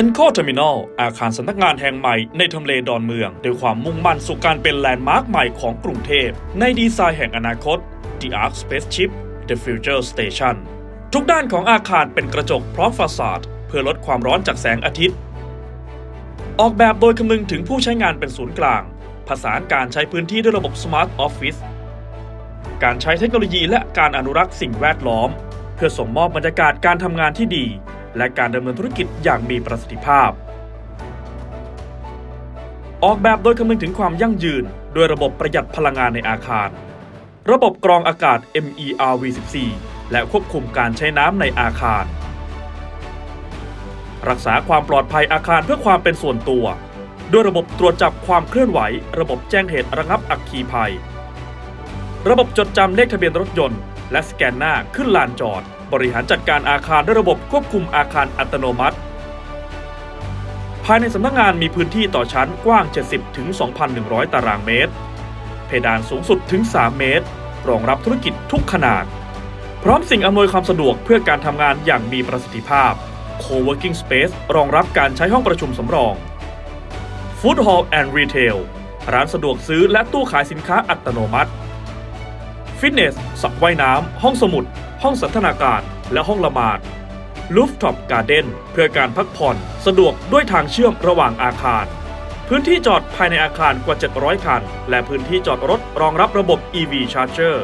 Enco Terminal อาคารสำนักงานแห่งใหม่ในทำเลดอนเมืองด้วยความมุ่งมั่นสู่การเป็นแลนด์มาร์คใหม่ของกรุงเทพ ในดีไซน์แห่งอนาคต The Arc Spaceship The Future Station ทุกด้านของอาคารเป็นกระจกพร้อมฟาสาดเพื่อลดความร้อนจากแสงอาทิตย์ ออกแบบโดยคำนึงถึงผู้ใช้งานเป็นศูนย์กลาง ผสานการใช้พื้นที่ด้วยระบบ Smart Office การใช้เทคโนโลยีและการอนุรักษ์สิ่งแวดล้อม เพื่อส่งมอบบรรยากาศการทำงานที่ดี และการดำเนินธุรกิจอย่างมีประสิทธิภาพ ออกแบบโดยคำนึงถึงความยั่งยืนด้วยระบบประหยัดพลังงานในอาคาร ระบบกรองอากาศ MERV14 และควบคุมการใช้น้ำในอาคาร รักษาความปลอดภัยอาคารเพื่อความเป็นส่วนตัว ด้วยระบบตรวจจับความเคลื่อนไหว ระบบแจ้งเหตุระงับอัคคีภัย ระบบจดจำเลขทะเบียนรถยนต์ และสแกนหน้าขึ้นลานจอด บริหารจัดการอาคารด้วยระบบควบคุมอาคารอัตโนมัติ ภายในสำนักงานมีพื้นที่ต่อชั้นกว้าง 70ถึง2,100 ตารางเมตร เพดานสูงสุดถึง 3 เมตร รองรับธุรกิจทุกขนาด พร้อมสิ่งอำนวยความสะดวกเพื่อการทำงานอย่างมีประสิทธิภาพ Co-working Space รองรับการใช้ห้องประชุมสำรอง Food Hall and Retail ร้านสะดวกซื้อและตู้ขายสินค้าอัตโนมัติ ฟิตเนสสระว่ายน้ำ ห้องสมุด ห้องสันทนาการและห้องละหมาด Rooftop Garden เพื่อการพักผ่อนสะดวกด้วยทางเชื่อมระหว่างอาคาร พื้นที่จอดภายในอาคารกว่า 700 คัน และพื้นที่จอดรถรองรับระบบ EV Charger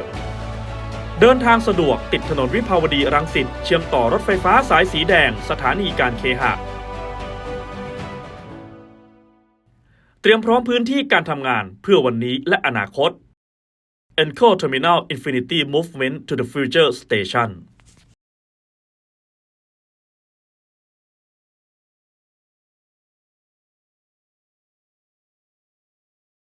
เดินทางสะดวกติดถนนวิภาวดีรังสิตเชื่อมต่อรถไฟฟ้าสายสีแดงสถานีการเคหะ เตรียมพร้อมพื้นที่การทำงานเพื่อวันนี้และอนาคต Enco Terminal Infinity Movement to the Future Station